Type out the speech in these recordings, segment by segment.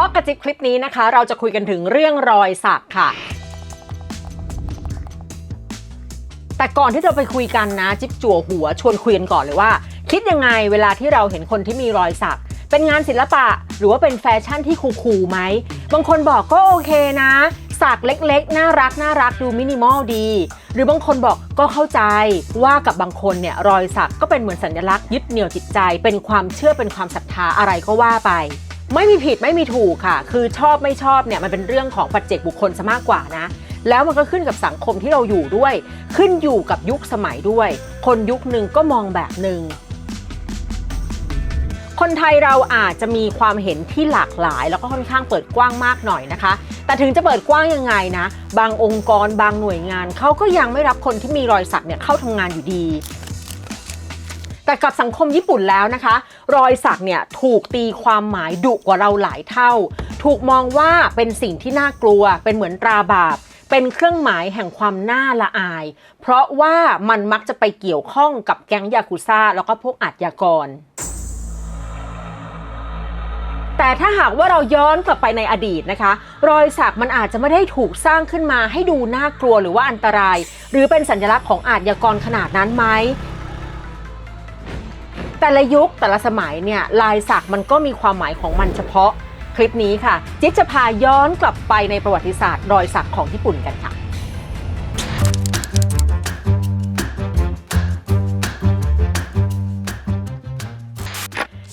าะกระจิบคลิปนี้นะคะ เราจะคุยกันถึงเรื่องรอยสักค่ะ แต่ก่อนที่จะไปคุยกันนะจิ๊บจั่วหัวชวนคุยกันก่อนเลยว่า คิดยังไงเวลาที่เราเห็นคนที่มีรอยสัก เป็นงานศิลปะ หรือว่าเป็นแฟชั่นที่คูลๆไหม บางคนบอกก็โอเคนะสักเล็กๆ น่ารักน่ารักดูมินิมอลดี หรือบางคนบอกก็เข้าใจว่ากับบางคนเนี่ยรอยสักก็เป็นเหมือนสัญลักษณ์ยึดเหนี่ยวจิตใจ เป็นความเชื่อเป็นความศรัทธาอะไรก็ว่าไป ไม่มีผิดไม่มีถูกค่ะ คือชอบไม่ชอบเนี่ยมันเป็นเรื่องของปัจเจกบุคคลซะมากกว่านะ แล้วมันก็ขึ้นกับสังคมที่เราอยู่ด้วย ขึ้นอยู่กับยุคสมัยด้วย คนยุคหนึ่งก็มองแบบหนึ่งคนไทยเราอาจจะมีความเห็นที่หลากหลาย แล้วก็ค่อนข้างเปิดกว้างมากหน่อยนะคะ แต่ถึงจะเปิดกว้างยังไงนะ บางองค์กรบางหน่วยงานเขาก็ยังไม่รับคนที่มีรอยสักเนี่ยเข้าทำงานอยู่ดี แต่กับสังคมญี่ปุ่นแล้วนะคะ รอยสักเนี่ยถูกตีความหมายดุกว่าเราหลายเท่า ถูกมองว่าเป็นสิ่งที่น่ากลัว เป็นเหมือนตราบาปเป็นเครื่องหมายแห่งความน่าละอาย เพราะว่ามันมักจะไปเกี่ยวข้องกับแก๊งยากุซ่าแล้วก็พวกอาชญากร แต่ถ้าหากว่าเราย้อนกลับไปในอดีตนะคะ รอยสักมันอาจจะไม่ได้ถูกสร้างขึ้นมาให้ดูน่ากลัวหรือว่าอันตราย หรือเป็นสัญลักษณ์ของอาชญากรขนาดนั้นไหม แต่ละยุคแต่ละสมัยเนี่ยลายสักมันก็มีความหมายของมันเฉพาะคลิปนี้ค่ะ จิ๊บจะพาย้อนกลับไปในประวัติศาสตร์รอยสักของญี่ปุ่นกันค่ะ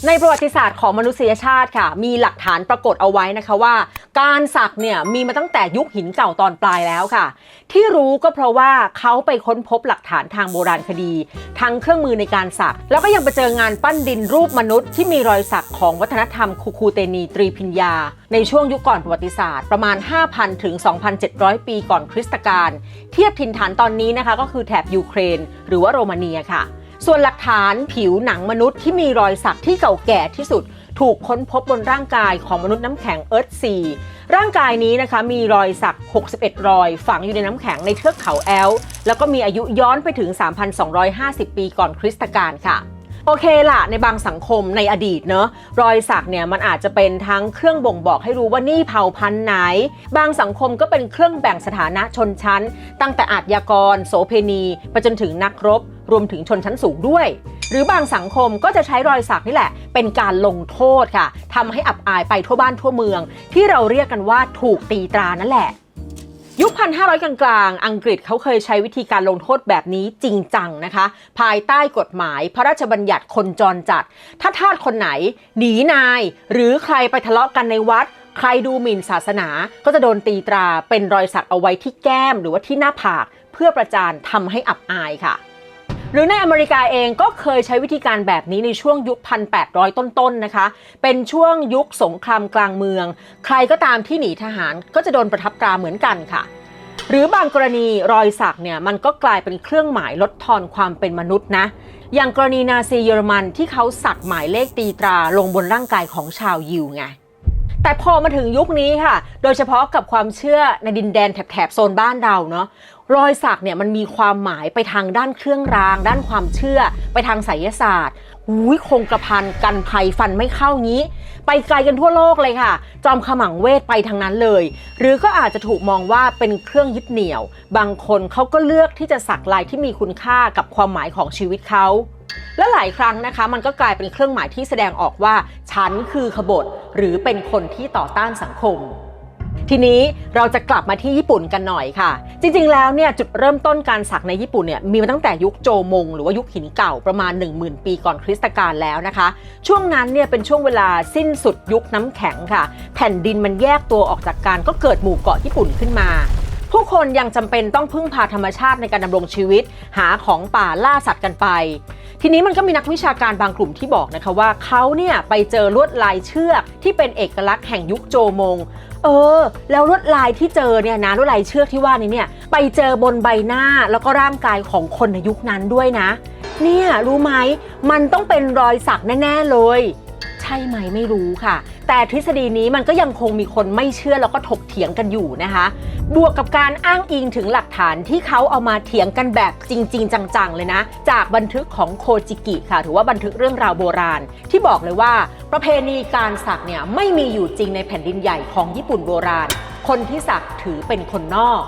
ในประวัติศาสตร์ของมนุษยชาติค่ะ มีหลักฐานปรากฏเอาไว้นะคะว่า การสักเนี่ยมีมาตั้งแต่ยุคหินเก่าตอนปลายแล้วค่ะ ที่รู้ก็เพราะว่าเขาไปค้นพบหลักฐานทางโบราณคดี ทั้งเครื่องมือในการสัก แล้วก็ยังไปเจองานปั้นดินรูปมนุษย์ที่มีรอยสักของวัฒนธรรมคูคูเตนีตรีพิญญา ในช่วงยุคก่อนประวัติศาสตร์ประมาณ 5,000 ถึง 2,700 ปีก่อนคริสตกาลเทียบถิ่นฐานตอนนี้นะคะ ก็คือแถบยูเครน หรือว่าโรมาเนียค่ะ ส่วนหลักฐานผิวหนังมนุษย์ที่มีรอยสักที่เก่าแก่ที่สุด ถูกค้นพบบนร่างกายของมนุษย์น้ำแข็งเอิร์ธซีร่างกายนี้นะคะมีรอยสัก 61 รอย ฝังอยู่ในน้ำแข็งในเทือกเขาแอล แล้วก็มีอายุย้อนไปถึง 3,250 ปีก่อนคริสตกาลค่ะโอเคล่ะในบางสังคมในอดีตเนอะรอยสักเนี่ยมันอาจจะเป็นทั้งเครื่องบ่งบอกให้รู้ว่านี่เผ่าพันธุ์ไหน บางสังคมก็เป็นเครื่องแบ่งสถานะชนชั้น ตั้งแต่อาชญากร โสเพณีไปจนถึงนักรบ รวมถึงชนชั้นสูงด้วย หรือบางสังคมก็จะใช้รอยสักนี่แหละ เป็นการลงโทษค่ะทำให้อับอายไปทั่วบ้านทั่วเมือง ที่เราเรียกกันว่าถูกตีตรานั่นแหละยุค 1,500 กลางๆ อังกฤษเขาเคยใช้วิธีการลงโทษแบบนี้จริงจังนะคะ ภายใต้กฎหมายพระราชบัญญัติคนจรจัด ถ้าทาสคนไหน หนีนาย หรือใครไปทะเลาะกันในวัด ใครดูหมิ่นศาสนา ก็จะโดนตีตราเป็นรอยสักเอาไว้ที่แก้มหรือว่าที่หน้าผาก เพื่อประจานทำให้อับอายค่ะ หรือในอเมริกาเองก็เคยใช้วิธีการแบบนี้ในช่วงยุค 1,800 ต้นๆนะคะ เป็นช่วงยุคสงครามกลางเมือง ใครก็ตามที่หนีทหารก็จะโดนประทับตราเหมือนกันค่ะ หรือบางกรณีรอยสักเนี่ยมันก็กลายเป็นเครื่องหมายลดทอนความเป็นมนุษย์นะ อย่างกรณีนาซีเยอรมันที่เขาสักหมายเลขตีตราลงบนร่างกายของชาวยิวไงแต่พอมาถึงยุคนี้ค่ะ โดยเฉพาะกับความเชื่อในดินแดนแถบโซนบ้านเราเนาะ รอยสักเนี่ยมันมีความหมายไปทางด้านเครื่องราง ด้านความเชื่อ ไปทางไสยศาสตร์อุ้ยคงกระพันกันภัยฟันไม่เข้างี้ ไปไกลกันทั่วโลกเลยค่ะ จอมขมังเวทไปทางนั้นเลย หรือก็อาจจะถูกมองว่าเป็นเครื่องยึดเหนี่ยว บางคนเขาก็เลือกที่จะสักลายที่มีคุณค่ากับความหมายของชีวิตเขาและหลายครั้งนะคะ มันก็กลายเป็นเครื่องหมายที่แสดงออกว่า ฉันคือขบฏหรือเป็นคนที่ต่อต้านสังคม ทีนี้เราจะกลับมาที่ญี่ปุ่นกันหน่อยค่ะ จริงๆ แล้วเนี่ยจุดเริ่มต้นการสักในญี่ปุ่นเนี่ยมีมาตั้งแต่ยุคโจมง หรือว่ายุคหินเก่าประมาณ 10,000 ปีก่อนคริสตกาลแล้วนะคะ ช่วงนั้นเนี่ยเป็นช่วงเวลาสิ้นสุดยุคน้ำแข็งค่ะ แผ่นดินมันแยกตัวออกจากกันก็เกิดหมู่เกาะญี่ปุ่นขึ้นมาผู้คนยังจำเป็นต้องพึ่งพาธรรมชาติในการดำรงชีวิต หาของป่าล่าสัตว์กันไป ทีนี้มันก็มีนักวิชาการบางกลุ่มที่บอกนะคะว่าเขาเนี่ยไปเจอลวดลายเชือกที่เป็นเอกลักษณ์แห่งยุคโจมง เออ แล้วลวดลายที่เจอเนี่ยนะลวดลายเชือกที่ว่านี้เนี่ยไปเจอบนใบหน้าแล้วก็ร่างกายของคนในยุคนั้นด้วยนะ เนี่ยรู้ไหมมันต้องเป็นรอยสักแน่ ๆ เลย ใช่ไหมไม่รู้ค่ะ แต่ทฤษฎีนี้มันก็ยังคงมีคนไม่เชื่อแล้วก็ถกเถียงกันอยู่นะคะ บวกกับการอ้างอิงถึงหลักฐานที่เขาเอามาเถียงกันแบบจริง ๆ จังๆเลยนะ จากบันทึกของโคจิกิค่ะถือว่าบันทึกเรื่องราวโบราณ ที่บอกเลยว่า ประเพณีการสักเนี่ยไม่มีอยู่จริงในแผ่นดินใหญ่ของญี่ปุ่นโบราณ คนที่สักถือเป็นคนนอก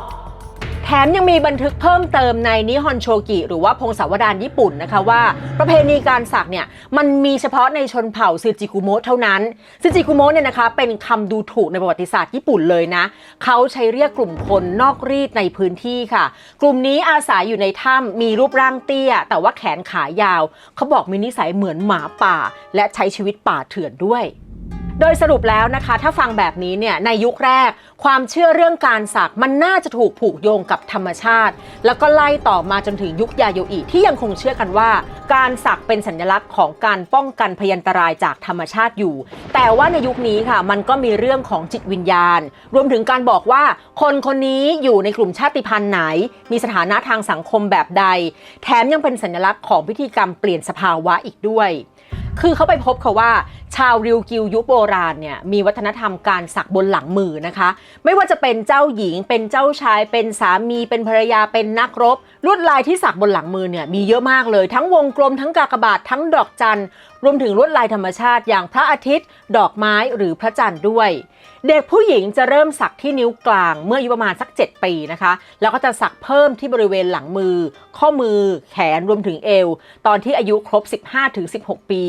แถมยังมีบันทึกเพิ่มเติมในนิฮอนโชกิหรือว่าพงศาวดารญี่ปุ่นนะคะว่า ประเพณีการสักเนี่ยมันมีเฉพาะในชนเผ่าซึจิกุโมะเท่านั้นซึจิกุโมะเนี่ยนะคะเป็นคำดูถูกในประวัติศาสตร์ญี่ปุ่นเลยนะ เขาใช้เรียกกลุ่มคนนอกรีดในพื้นที่ค่ะ กลุ่มนี้อาศัยอยู่ในถ้ำมีรูปร่างเตี้ย แต่ว่าแขนขายาว เขาบอกมีนิสัยเหมือนหมาป่า และใช้ชีวิตป่าเถื่อนด้วย โดยสรุปแล้วนะคะ ถ้าฟังแบบนี้เนี่ยในยุคแรก ความเชื่อเรื่องการสักมันน่าจะถูกผูกโยงกับธรรมชาติ แล้วก็ไล่ต่อมาจนถึงยุคยาโยอิที่ยังคงเชื่อกันว่า การสักเป็นสัญลักษณ์ของการป้องกันพยันตรายจากธรรมชาติอยู่ แต่ว่าในยุคนี้ค่ะมันก็มีเรื่องของจิตวิญญาณ รวมถึงการบอกว่า คนคนนี้อยู่ในกลุ่มชาติพันธุ์ไหน มีสถานะทางสังคมแบบใด แถมยังเป็นสัญลักษณ์ของพิธีกรรมเปลี่ยนสภาวะอีกด้วย คือเขาไปพบเขาว่า ชาวริวกิวยุคโบราณเนี่ยมีวัฒนธรรมการสักบนหลังมือนะคะ ไม่ว่าจะเป็นเจ้าหญิง เป็นเจ้าชาย เป็นสามี เป็นภรรยาเป็นนักรบลวดลายที่สักบนหลังมือเนี่ยมีเยอะมากเลย ทั้งวงกลมทั้งกากบาททั้งดอกจันทร์รวมถึงลวดลายธรรมชาติ อย่างพระอาทิตย์ ดอกไม้หรือพระจันทร์ด้วย เด็กผู้หญิงจะเริ่มสักที่นิ้วกลางเมื่ออายุประมาณสัก 7 ปีนะคะ แล้วก็จะสักเพิ่มที่บริเวณหลังมือ ข้อมือ แขนรวมถึงเอว ตอนที่อายุครบ 15-16 ปี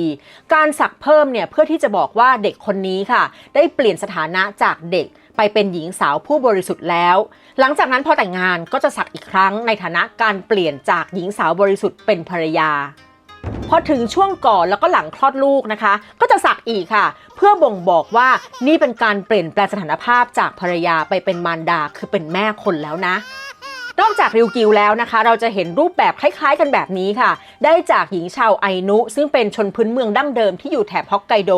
การสักเพิ่มเนี่ยเพื่อที่จะบอกว่าเด็กคนนี้ค่ะ ได้เปลี่ยนสถานะจากเด็กไปเป็นหญิงสาวผู้บริสุทธิ์แล้ว หลังจากนั้นพอแต่งงานก็จะสักอีกครั้งในฐานะการเปลี่ยนจากหญิงสาวบริสุทธิ์เป็นภรรยา พอถึงช่วงก่อนแล้วก็หลังคลอดลูกนะคะ ก็จะสักอีกค่ะ เพื่อบ่งบอกว่านี่เป็นการเปลี่ยนแปลงสถานภาพจากภรรยาไปเป็นมารดาคือเป็นแม่คนแล้วนะนอกจากริวกิวแล้วนะคะ เราจะเห็นรูปแบบคล้ายๆ กันแบบนี้ค่ะ ได้จากหญิงชาวไอนุซึ่งเป็นชนพื้นเมืองดั้งเดิมที่อยู่แถบฮอกไกโด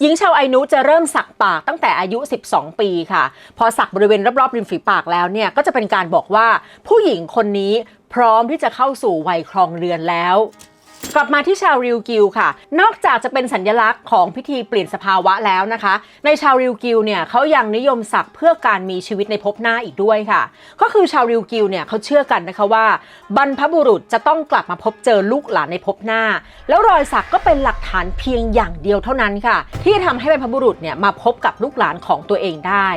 หญิงชาวไอนุจะเริ่มสักปากตั้งแต่อายุ 12 ปีค่ะ พอสักบริเวณรอบๆริมฝีปากแล้วเนี่ยก็จะเป็นการบอกว่าผู้หญิงคนนี้พร้อมที่จะเข้าสู่วัยครองเรือนแล้ว กลับมาที่ชาวริวกิวค่ะ นอกจากจะเป็นสัญลักษณ์ของพิธีเปลี่ยนสภาวะแล้วนะคะ ในชาวริวกิวเนี่ยเขายังนิยมสักเพื่อการมีชีวิตในภพหน้าอีกด้วยค่ะ ก็คือชาวริวกิวเนี่ยเขาเชื่อกันนะคะว่า บรรพบุรุษจะต้องกลับมาพบเจอลูกหลานในภพหน้า แล้วรอยสักก็เป็นหลักฐานเพียงอย่างเดียวเท่านั้นค่ะ ที่จะทำให้บรรพบุรุษเนี่ยมาพบกับลูกหลานของตัวเองได้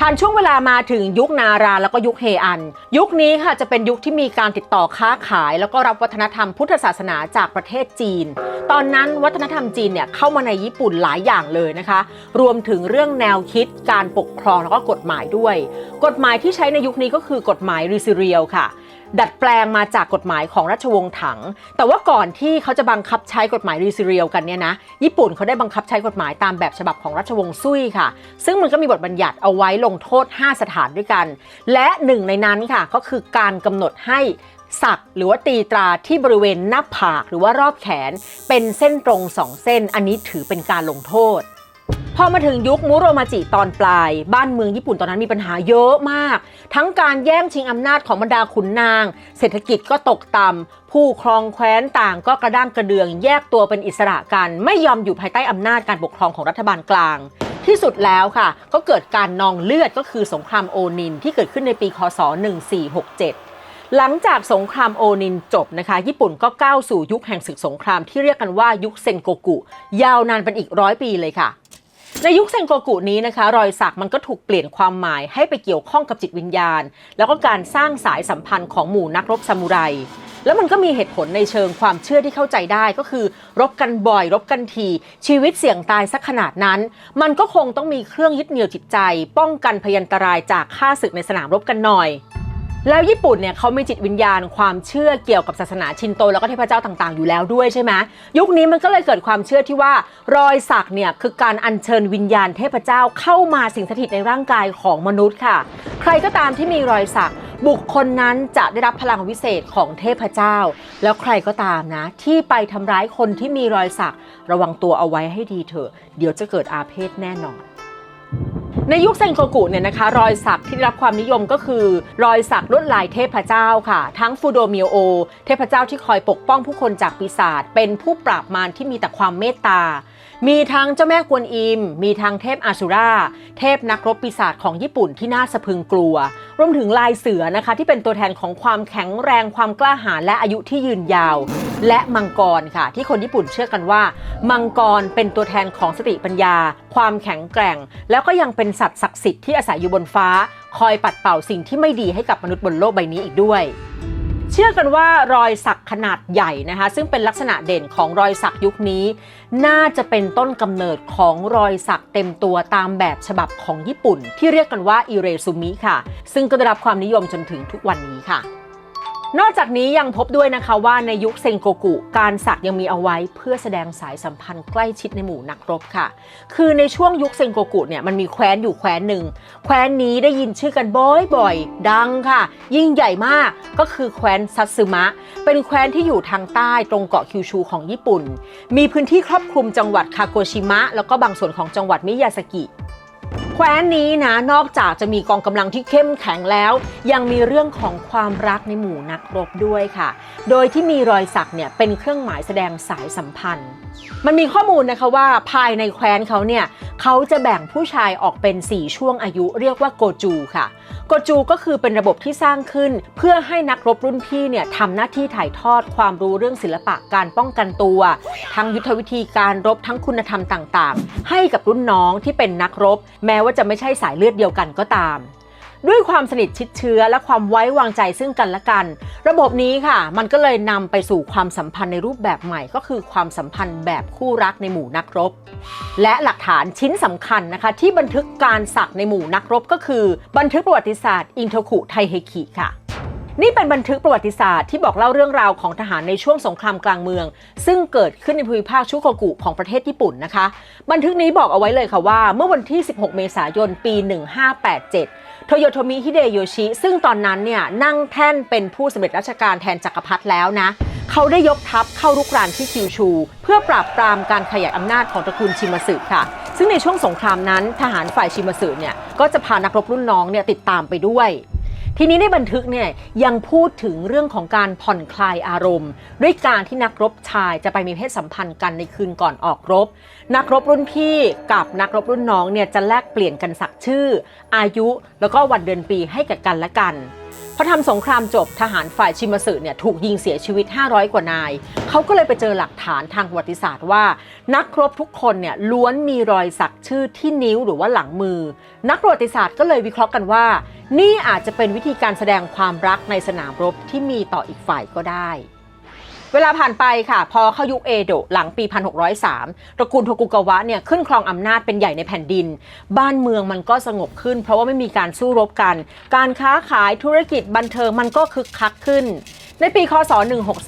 ผ่านช่วงเวลามาถึงยุคนาราแล้วก็ยุคเฮอัน ยุคนี้ค่ะจะเป็นยุคที่มีการติดต่อค้าขาย แล้วก็รับวัฒนธรรมพุทธศาสนาจากประเทศจีน ตอนนั้นวัฒนธรรมจีนเนี่ยเข้ามาในญี่ปุ่นหลายอย่างเลยนะคะ รวมถึงเรื่องแนวคิดการปกครองแล้วก็กฎหมายด้วย กฎหมายที่ใช้ในยุคนี้ก็คือกฎหมายริซิเรียลค่ะ ดัดแปลงมาจากกฎหมายของราชวงศ์ถัง แต่ว่าก่อนที่เขาจะบังคับใช้กฎหมายรีซิเรียลกันเนี่ยนะ ญี่ปุ่นเขาได้บังคับใช้กฎหมายตามแบบฉบับของราชวงศ์ซุยค่ะ ซึ่งมันก็มีบทบัญญัติเอาไว้ลงโทษ 5 สถานด้วยกัน และหนึ่งในนั้นค่ะก็คือการกำหนดให้สักหรือว่าตีตราที่บริเวณหน้าผากหรือว่ารอบแขนเป็นเส้นตรงสองเส้น อันนี้ถือเป็นการลงโทษ พอมาถึงยุคมุโรมาจิตอนปลาย บ้านเมืองญี่ปุ่นตอนนั้นมีปัญหาเยอะมาก ทั้งการแย่งชิงอำนาจของบรรดาขุนนาง เศรษฐกิจก็ตกต่ำผู้ครองแคว้นต่างก็กระด้างกระเดือง แยกตัวเป็นอิสระกัน ไม่ยอมอยู่ภายใต้อำนาจการปกครองของรัฐบาลกลาง ที่สุดแล้วค่ะ ก็เกิดการนองเลือดก็คือสงครามโอนินที่เกิดขึ้นในปีคศ 1467หลังจากสงครามโอนินจบนะคะ ญี่ปุ่นก็ก้าวสู่ยุคแห่งศึกสงครามที่เรียกกันว่ายุคเซนโกกุ ยาวนานเป็นอีกร้อยปีเลยค่ะ ในยุคเซนโกกุนี้นะคะ รอยสักมันก็ถูกเปลี่ยนความหมายให้ไปเกี่ยวข้องกับจิตวิญญาณ แล้วก็การสร้างสายสัมพันธ์ของหมู่นักรบซามูไรแล้วมันก็มีเหตุผลในเชิงความเชื่อที่เข้าใจได้ก็คือ รบกันบ่อย รบกันทีชีวิตเสี่ยงตายสักขนาดนั้น มันก็คงต้องมีเครื่องยึดเหนี่ยวจิตใจ ป้องกันพยันตรายจากข้าศึกในสนามรบกันหน่อย แล้วญี่ปุ่นเนี่ยเขามีจิตวิญญาณความเชื่อเกี่ยวกับศาสนาชินโตแล้วก็เทพเจ้าต่างๆ อยู่แล้วด้วยใช่ไหมยุคนี้มันก็เลยเกิดความเชื่อที่ว่ารอยสักเนี่ยคือการอัญเชิญวิญญาณเทพเจ้าเข้ามาสิงสถิตในร่างกายของมนุษย์ค่ะ ใครก็ตามที่มีรอยสัก บุคคลนั้นจะได้รับพลังวิเศษของเทพเจ้า แล้วใครก็ตามนะ ที่ไปทำร้ายคนที่มีรอยสัก ระวังตัวเอาไว้ให้ดีเถอะ เดี๋ยวจะเกิดอาเพศแน่นอน ในยุคเซนโกกุเนี่ยนะคะ รอยสักที่ได้รับความนิยมก็คือ รอยสักลวดลายเทพเจ้าค่ะ ทั้งฟูโดมิโอ เทพเจ้าที่คอยปกป้องผู้คนจากปีศาจเป็นผู้ปราบมารที่มีแต่ความเมตตา มีทั้งเจ้าแม่กวนอิม มีทั้งเทพอาสุรา เทพนักรบปีศาจของญี่ปุ่นที่น่าสะพึงกลัว วมถึงลายเสือนะคะที่เป็นตัวแทนของความแข็งแรงความกล้าหาญและอายุที่ยืนยาว และมังกรค่ะ ที่คนญี่ปุ่นเชื่อกันว่า มังกรเป็นตัวแทนของสติปัญญา ความแข็งแกร่ง แล้วก็ยังเป็นสัตว์ศักดิ์สิทธิ์ที่อาศัยอยู่บนฟ้า คอยปัดเป่าสิ่งที่ไม่ดีให้กับมนุษย์บนโลกใบนี้อีกด้วย เชื่อกันว่ารอยสักขนาดใหญ่นะคะ ซึ่งเป็นลักษณะเด่นของรอยสักยุคนี้ น่าจะเป็นต้นกำเนิดของรอยสักเต็มตัวตามแบบฉบับของญี่ปุ่น ที่เรียกกันว่าอิเรซุมิค่ะ ซึ่งก็ได้รับความนิยมจนถึงทุกวันนี้ค่ะ นอกจากนี้ยังพบด้วยนะคะว่าในยุคเซงโกกุ การสักยังมีเอาไว้เพื่อแสดงสายสัมพันธ์ใกล้ชิดในหมู่นักรบค่ะ คือในช่วงยุคเซงโกกุเนี่ยมันมีแคว้นอยู่แคว้นหนึ่งแคว้นนี้ได้ยินชื่อกันบ่อยๆ ดังค่ะ ยิ่งใหญ่มากก็คือแคว้นซัตสึมะ เป็นแคว้นที่อยู่ทางใต้ตรงเกาะคิวชูของญี่ปุ่น มีพื้นที่ครอบคลุมจังหวัดคาโกชิมะแล้วก็บางส่วนของจังหวัดมิยาสกิ แคว้นนี้นะนอกจากจะมีกองกำลังที่เข้มแข็งแล้ว ยังมีเรื่องของความรักในหมู่นักรบด้วยค่ะ โดยที่มีรอยสักเนี่ยเป็นเครื่องหมายแสดงสายสัมพันธ์ มันมีข้อมูลนะคะว่าภายในแคว้นเขาเนี่ยเขาจะแบ่งผู้ชายออกเป็น 4 ช่วงอายุเรียกว่าโกจูค่ะ โกจูก็คือเป็นระบบที่สร้างขึ้น เพื่อให้นักรบรุ่นพี่เนี่ยทำหน้าที่ถ่ายทอดความรู้เรื่องศิลปะการป้องกันตัว ทั้งยุทธวิธีการรบทั้งคุณธรรมต่างๆ ให้กับรุ่นน้องที่เป็นนักรบ แม้ว่าจะไม่ใช่สายเลือดเดียวกันก็ตาม ด้วยความสนิทชิดเชื้อและความไว้วางใจซึ่งกันและกัน ระบบนี้ค่ะ มันก็เลยนำไปสู่ความสัมพันธ์ในรูปแบบใหม่ ก็คือความสัมพันธ์แบบคู่รักในหมู่นักรบ และหลักฐานชิ้นสำคัญนะคะ ที่บันทึกการสักในหมู่นักรบก็คือ บันทึกประวัติศาสตร์อินโทคุไทเฮคิค่ะนี่เป็นบันทึกประวัติศาสตร์ที่บอกเล่าเรื่องราวของทหารในช่วงสงครามกลางเมือง ซึ่งเกิดขึ้นในภูมิภาคชุโกกุของประเทศญี่ปุ่นนะคะ บันทึกนี้บอกเอาไว้เลยค่ะว่า เมื่อวันที่ 16 เมษายน ปี 1587 โทโยโทมิฮิเดโยชิ ซึ่งตอนนั้นเนี่ยนั่งแท่นเป็นผู้สำเร็จราชการแทนจักรพรรดิแล้วนะ เขาได้ยกทัพเข้ารุกรานที่คิวชู เพื่อปราบปรามการขยายอำนาจของตระกูลชิมาสึค่ะ ซึ่งในช่วงสงครามนั้นทหารฝ่ายชิมาสึเนี่ยก็จะพานักรบรุ่นน้องเนี่ยติดตามไปด้วย ทีนี้ในบันทึกเนี่ยยังพูดถึงเรื่องของการผ่อนคลายอารมณ์ ด้วยการที่นักรบชายจะไปมีเพศสัมพันธ์กันในคืนก่อนออกรบ นักรบรุ่นพี่กับนักรบรุ่นน้องเนี่ยจะแลกเปลี่ยนกันสักชื่อ อายุแล้วก็วันเดือนปีให้กับกันและกัน พอทำสงครามจบทหารฝ่ายชิมาสึเนี่ยถูกยิงเสียชีวิต 500 กว่านาย เขาก็เลยไปเจอหลักฐานทางประวัติศาสตร์ว่า นักรบทุกคนเนี่ยล้วนมีรอยสักชื่อที่นิ้วหรือว่าหลังมือ นักประวัติศาสตร์ก็เลยวิเคราะห์กันว่า นี่อาจจะเป็นวิธีการแสดงความรักในสนามรบที่มีต่ออีกฝ่ายก็ได้ เวลาผ่านไปค่ะ พอเข้ายุคเอโดะหลังปี 1603 ตระกูลโทกุกาวะเนี่ยขึ้นครองอำนาจเป็นใหญ่ในแผ่นดิน บ้านเมืองมันก็สงบขึ้น เพราะว่าไม่มีการสู้รบกัน การค้าขายธุรกิจบันเทิงมันก็คึกคักขึ้น ในปี คศ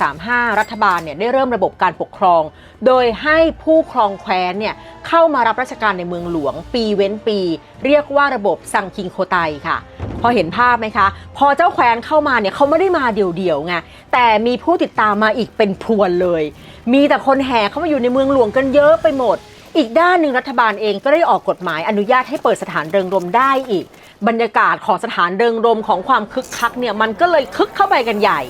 1635 รัฐบาลเนี่ยได้เริ่มระบบการปกครอง โดยให้ผู้ครองแคว้นเนี่ยเข้ามารับราชการในเมืองหลวง ปีเว้นปี เรียกว่าระบบซังคิงโคไตค่ะ พอเห็นภาพไหมคะ พอเจ้าแคว้นเข้ามาเนี่ยเขาไม่ได้มาเดี่ยวๆไงแต่มีผู้ติดตามมาอีกเป็นพรวนเลย มีแต่คนแห่เข้ามาอยู่ในเมืองหลวงกันเยอะไปหมด อีกด้านหนึ่งรัฐบาลเองก็ได้ออกกฎหมายอนุญาตให้เปิดสถานเริงรมได้อีก บรรยากาศของสถานเริงรมของความคึกคักเนี่ยมันก็เลยคึกเข้าไปกันใหญ่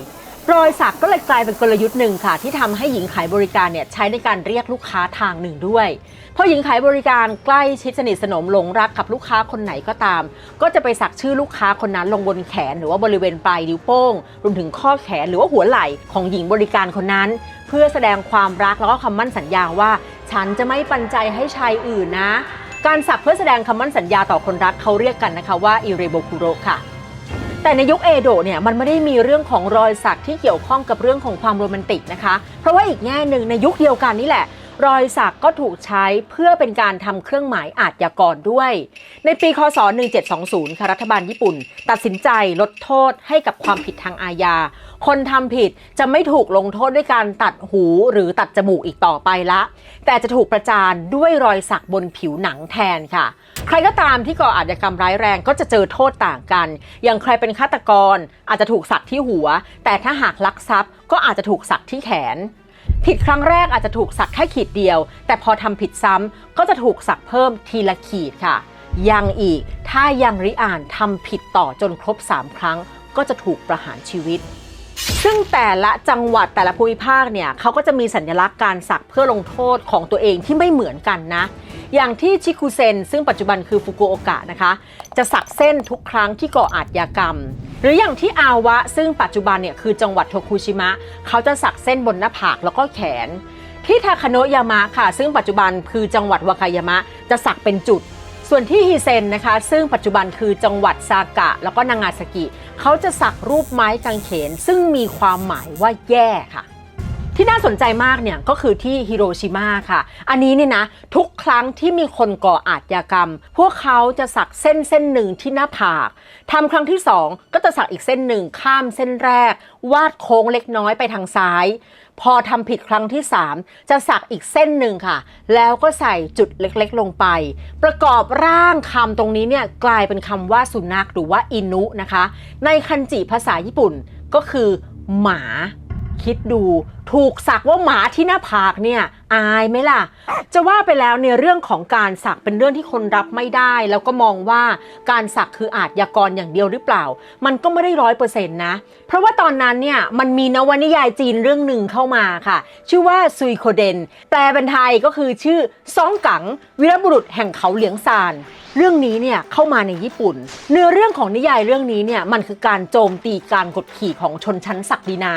รอยสักก็เลยกลายเป็นกลยุทธ์หนึ่งค่ะ ที่ทำให้หญิงขายบริการเนี่ยใช้ในการเรียกลูกค้าทางหนึ่งด้วยพอหญิงขายบริการใกล้ชิดสนิทสนมหลงรักกับลูกค้าคนไหนก็ตาม ก็จะไปสักชื่อลูกค้าคนนั้นลงบนแขนหรือว่าบริเวณปลายนิ้วโป้งรวมถึงข้อแขนหรือว่าหัวไหล่ของหญิงบริการคนนั้น เพื่อแสดงความรักแล้วก็คำมั่นสัญญาว่า ฉันจะไม่ปันใจให้ชายอื่นนะ การสักเพื่อแสดงคำมั่นสัญญาต่อคนรักเขาเรียกกันนะคะว่าอิเรโบคุโรค่ะ แต่ในยุคเอโดะเนี่ยมันไม่ได้มีเรื่องของรอยสักที่เกี่ยวข้องกับเรื่องของความโรแมนติกนะคะ เพราะว่าอีกแง่หนึ่งในยุคเดียวกันนี่แหละ รอยสักก็ถูกใช้เพื่อเป็นการทำเครื่องหมายอาชญากรด้วย ในปีคศ 1720 ค่ะรัฐบาลญี่ปุ่น ตัดสินใจลดโทษให้กับความผิดทางอาญา คนทำผิดจะไม่ถูกลงโทษด้วยการตัดหูหรือตัดจมูกอีกต่อไปละ แต่จะถูกประจานด้วยรอยสักบนผิวหนังแทนค่ะ ใครก็ตามที่ก่ออาชญากรรมร้ายแรงก็จะเจอโทษต่างกัน อย่างใครเป็นฆาตกรอาจจะถูกสักที่หัว แต่ถ้าหากลักทรัพย์ก็อาจจะถูกสักที่แขน ผิดครั้งแรกอาจจะถูกสักแค่ขีดเดียว แต่พอทำผิดซ้ำก็จะถูกสักเพิ่มทีละขีดค่ะ ยังอีกถ้ายังริอ่านทำผิดต่อจนครบ 3 ครั้ง ก็จะถูกประหารชีวิต ซึ่งแต่ละจังหวัดแต่ละภูมิภาคเนี่ยเขาก็จะมีสัญลักษณ์การสักเพื่อลงโทษของตัวเองที่ไม่เหมือนกันนะ อย่างที่ชิคุเซน ซึ่งปัจจุบันคือฟุกุโอกะนะคะ จะสักเส้นทุกครั้งที่ก่ออาชญากรรม หรืออย่างที่อาวะ ซึ่งปัจจุบันเนี่ยคือจังหวัดโทคุชิมะ เขาจะสักเส้นบนหน้าผากแล้วก็แขน ที่ทาคาโนะยามะค่ะ ซึ่งปัจจุบันคือจังหวัดวากายามะ จะสักเป็นจุดส่วนที่ฮิเซนนะคะ ซึ่งปัจจุบันคือจังหวัดซากะ แล้วก็นางาซากิ เขาจะสักรูปไม้กางเขน ซึ่งมีความหมายว่าแย่ค่ะ ที่น่าสนใจมากเนี่ยก็คือที่ฮิโรชิมาค่ะ อันนี้เนี่ยนะทุกครั้งที่มีคนก่ออาชญากรรม พวกเขาจะสักเส้นเส้นหนึ่งที่หน้าผากทำครั้งที่สองก็จะสักอีกเส้นหนึ่งข้ามเส้นแรก วาดโค้งเล็กน้อยไปทางซ้าย พอทำผิดครั้งที่ 3 จะสักอีกเส้นหนึ่งค่ะ แล้วก็ใส่จุดเล็กๆ ลงไป ประกอบร่างคำตรงนี้เนี่ยกลายเป็นคำว่าสุนัขหรือว่าอินุนะคะ ในคันจิภาษาญี่ปุ่นก็คือหมา คิดดูถูกสักว่าหมาที่หน้าผากเนี่ยอายไหมล่ะ จะว่าไปแล้วในเรื่องของการสักเป็นเรื่องที่คนรับไม่ได้ แล้วก็มองว่าการสักคืออาชญากรอย่างเดียวหรือเปล่า มันก็ไม่ได้ร้อยเปอร์เซ็นต์นะ เพราะว่าตอนนั้นเนี่ยมันมีนวนิยายจีนเรื่องหนึ่งเข้ามาค่ะ ชื่อว่าซุยโคเดน แปลเป็นไทยก็คือชื่อซองกังวีรบุรุษแห่งเขาเหลียงซานเรื่องนี้เนี่ยเข้ามาในญี่ปุ่น เนื้อเรื่องของนิยายเรื่องนี้เนี่ยมันคือการโจมตีการกดขี่ของชนชั้นศักดินา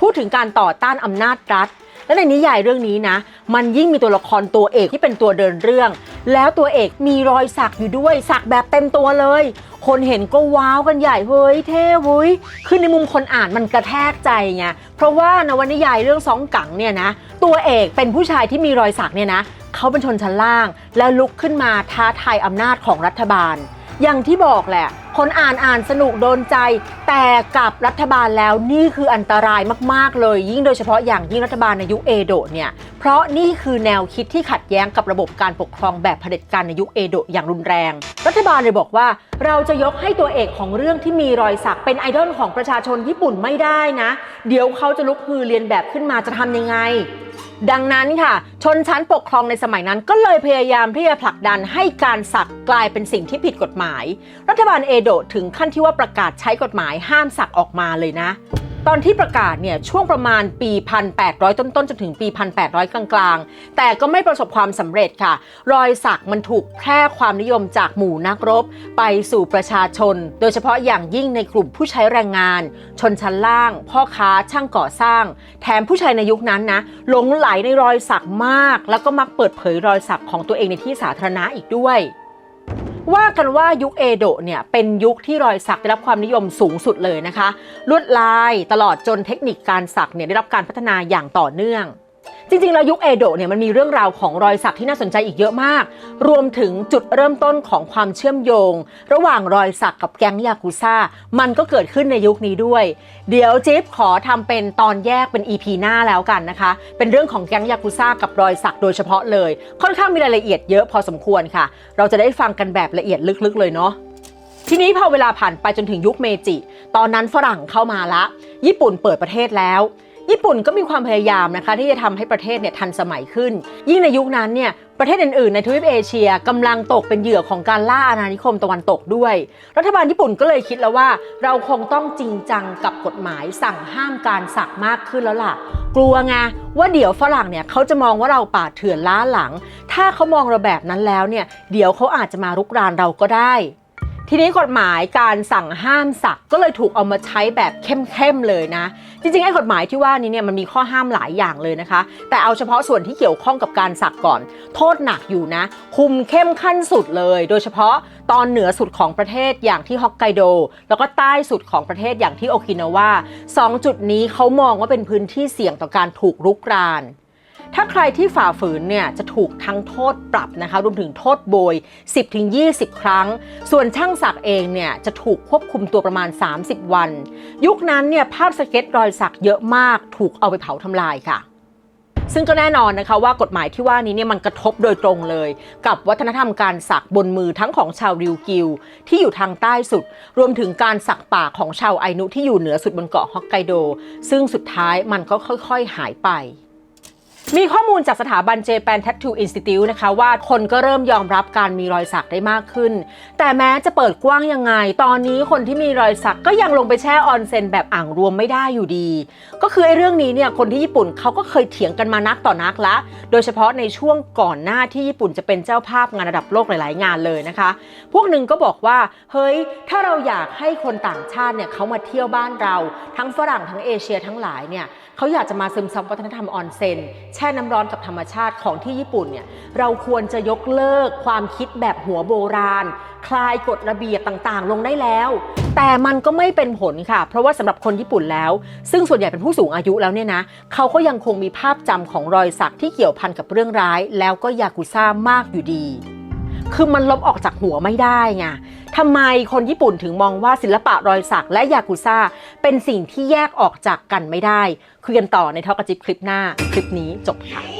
พูดถึงการต่อต้านอำนาจรัฐ และในนิยายเรื่องนี้นะ มันยิ่งมีตัวละครตัวเอกที่เป็นตัวเดินเรื่อง แล้วตัวเอกมีรอยสักอยู่ด้วย สักแบบเต็มตัวเลย คนเห็นก็ว้าวกันใหญ่เฮ้ยเท่เว้ยคือในมุมคนอ่านมันกระแทกใจไงเพราะว่านวนิยายเรื่องสองกังเนี่ยนะ ตัวเอกเป็นผู้ชายที่มีรอยสักเนี่ยนะเขาเป็นชนชั้นล่าง แล้วลุกขึ้นมาท้าทายอำนาจของรัฐบาล อย่างที่บอกแหละ คนอ่านอ่านสนุกโดนใจ แต่กับรัฐบาลแล้วนี่คืออันตรายมากๆเลย ยิ่งโดยเฉพาะอย่างยิ่งรัฐบาลในยุคเอโดะเนี่ยเพราะนี่คือแนวคิดที่ขัดแย้งกับระบบการปกครองแบบเผด็จการในยุคเอโดะอย่างรุนแรง รัฐบาลเลยบอกว่า เราจะยกให้ตัวเอกของเรื่องที่มีรอยสักเป็นไอดอลของประชาชนญี่ปุ่นไม่ได้นะ เดี๋ยวเขาจะลุกฮือเรียนแบบขึ้นมาจะทำยังไง ดังนั้นค่ะ ชนชั้นปกครองในสมัยนั้นก็เลยพยายามที่จะผลักดันให้การสักกลายเป็นสิ่งที่ผิดกฎหมาย รัฐบาลเอโดะถึงขั้นที่ว่าประกาศใช้กฎหมายห้ามสักออกมาเลยนะ ตอนที่ประกาศเนี่ยช่วงประมาณปี 1800 ต้นๆจนถึงปี 1800 กลางๆ แต่ก็ไม่ประสบความสำเร็จค่ะ รอยสักมันถูกแพร่ความนิยมจากหมู่นักรบ ไปสู่ประชาชน โดยเฉพาะอย่างยิ่งในกลุ่มผู้ใช้แรงงาน ชนชั้นล่าง พ่อค้าช่างก่อสร้าง แถมผู้ชายในยุคนั้นนะหลงไหลในรอยสักมาก แล้วก็มักเปิดเผยรอยสักของตัวเองในที่สาธารณะอีกด้วย ว่ากันว่ายุคเอโดะเนี่ยเป็นยุคที่รอยสักได้รับความนิยมสูงสุดเลยนะคะ ลวดลายตลอดจนเทคนิคการสักเนี่ยได้รับการพัฒนาอย่างต่อเนื่อง จริงๆ แล้วยุคเอโดะเนี่ยมันมีเรื่องราวของรอยสักที่น่าสนใจอีกเยอะมาก รวมถึงจุดเริ่มต้นของความเชื่อมโยง ระหว่างรอยสักกับแก๊งยากุซ่า มันก็เกิดขึ้นในยุคนี้ด้วย เดี๋ยวจิ๊บขอทำเป็นตอนแยกเป็น EP หน้าแล้วกันนะคะ เป็นเรื่องของแก๊งยากุซ่ากับรอยสักโดยเฉพาะเลย ค่อนข้างมีรายละเอียดเยอะพอสมควรค่ะ เราจะได้ฟังกันแบบละเอียดลึกๆ เลยเนาะทีนี้พอเวลาผ่านไปจนถึงยุคเมจิ ตอนนั้นฝรั่งเข้ามาละ ญี่ปุ่นเปิดประเทศแล้ว ญี่ปุ่นก็มีความพยายามนะคะที่จะทำให้ประเทศเนี่ยทันสมัยขึ้น ยิ่งในยุคนั้นเนี่ยประเทศอื่นๆ ในทวีปเอเชียกำลังตกเป็นเหยื่อของการล่าอาณานิคมตะวันตกด้วย รัฐบาลญี่ปุ่นก็เลยคิดแล้วว่า เราคงต้องจริงจังกับกฎหมายสั่งห้ามการสักมากขึ้นแล้วล่ะ กลัวไงว่าเดี๋ยวฝรั่งเนี่ยเขาจะมองว่าเราป่าเถื่อนล้าหลัง ถ้าเขามองเราแบบนั้นแล้วเนี่ยเดี๋ยวเขาอาจจะมารุกรานเราก็ได้ทีนี้กฎหมายการสั่งห้ามสักก็เลยถูกเอามาใช้แบบเข้มๆเลยนะ จริงๆไอ้กฎหมายที่ว่านี้เนี่ยมันมีข้อห้ามหลายอย่างเลยนะคะ แต่เอาเฉพาะส่วนที่เกี่ยวข้องกับการสักก่อน โทษหนักอยู่นะ คุมเข้มขั้นสุดเลย โดยเฉพาะตอนเหนือสุดของประเทศอย่างที่ฮอกไกโด แล้วก็ใต้สุดของประเทศอย่างที่โอกินาวาสองจุดนี้เขามองว่าเป็นพื้นที่เสี่ยงต่อการถูกรุกราน ถ้าใครที่ฝ่าฝืนเนี่ยจะถูกทั้งโทษปรับนะคะรวมถึงโทษโบย 10-20 ครั้ง ส่วนช่างศักด์เองเนี่ยจะถูกควบคุมตัวประมาณ 30 วัน ยุคนั้นเนี่ยภาพสเก็ตรอยสักเยอะมาก ถูกเอาไปเผาทำลายค่ะซึ่งก็แน่นอนนะคะว่ากฎหมายที่ว่านี้เนี่ยมันกระทบโดยตรงเลย กับวัฒนธรรมการสักบนมือทั้งของชาวริวกิว ที่อยู่ทางใต้สุด รวมถึงการสักปากของชาวไอนุที่อยู่เหนือสุดบนเกาะฮอกไกโด ซึ่งสุดท้ายมันก็ค่อย ๆ หายไป มีข้อมูลจากสถาบัน Japan Tattoo Institute นะคะว่าคนก็เริ่มยอมรับการมีรอยสักได้มากขึ้น แต่แม้จะเปิดกว้างยังไง ตอนนี้คนที่มีรอยสักก็ยังลงไปแช่ออนเซ็นแบบอ่างรวมไม่ได้อยู่ดี ก็คือไอ้เรื่องนี้เนี่ยคนที่ญี่ปุ่นเขาก็เคยเถียงกันมานักต่อนักละ โดยเฉพาะในช่วงก่อนหน้าที่ญี่ปุ่นจะเป็นเจ้าภาพงานระดับโลกหลาย ๆ งานเลยนะคะ พวกหนึ่งก็บอกว่าเฮ้ยถ้าเราอยากให้คนต่างชาติเนี่ยเขามาเที่ยวบ้านเรา ทั้งฝรั่งทั้งเอเชียทั้งหลายเนี่ย เขาอยากจะมาซึมซับวัฒนธรรมออนเซนแช่น้ำร้อนกับธรรมชาติของที่ญี่ปุ่นเนี่ยเราควรจะยกเลิกความคิดแบบหัวโบราณ คลายกฎระเบียบต่างๆ ลงได้แล้ว แต่มันก็ไม่เป็นผลค่ะ เพราะว่าสำหรับคนญี่ปุ่นแล้ว ซึ่งส่วนใหญ่เป็นผู้สูงอายุแล้วเนี่ยนะเขาก็ยังคงมีภาพจำของรอยสักที่เกี่ยวพันกับเรื่องร้าย แล้วก็ยากุซ่ามากอยู่ดี คือมันลบออกจากหัวไม่ได้ไงทำไมคนญี่ปุ่นถึงมองว่าศิลปะรอยสักและยากุซ่า เป็นสิ่งที่แยกออกจากกันไม่ได้ คุยกันต่อในทอกระจิบคลิปหน้า คลิปนี้จบค่ะ